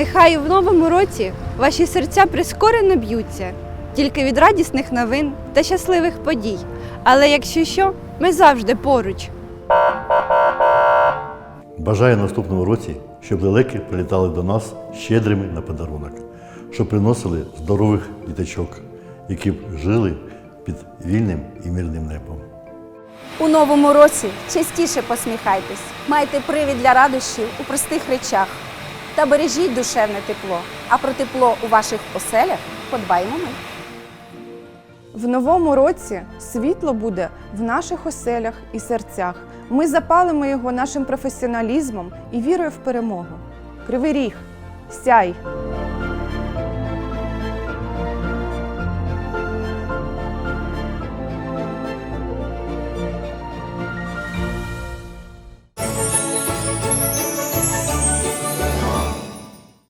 Нехай в новому році ваші серця прискорено б'ються, тільки від радісних новин та щасливих подій. Але якщо що, ми завжди поруч. Бажаю наступному році, щоб лелеки прилітали до нас щедрими на подарунок, щоб приносили здорових діточок, які б жили під вільним і мирним небом. У новому році частіше посміхайтесь, майте привід для радощів у простих речах та бережіть душевне тепло. А про тепло у ваших оселях подбаємо ми. В новому році світло буде в наших оселях і серцях. Ми запалимо його нашим професіоналізмом і вірою в перемогу. Кривий ріг, сяй!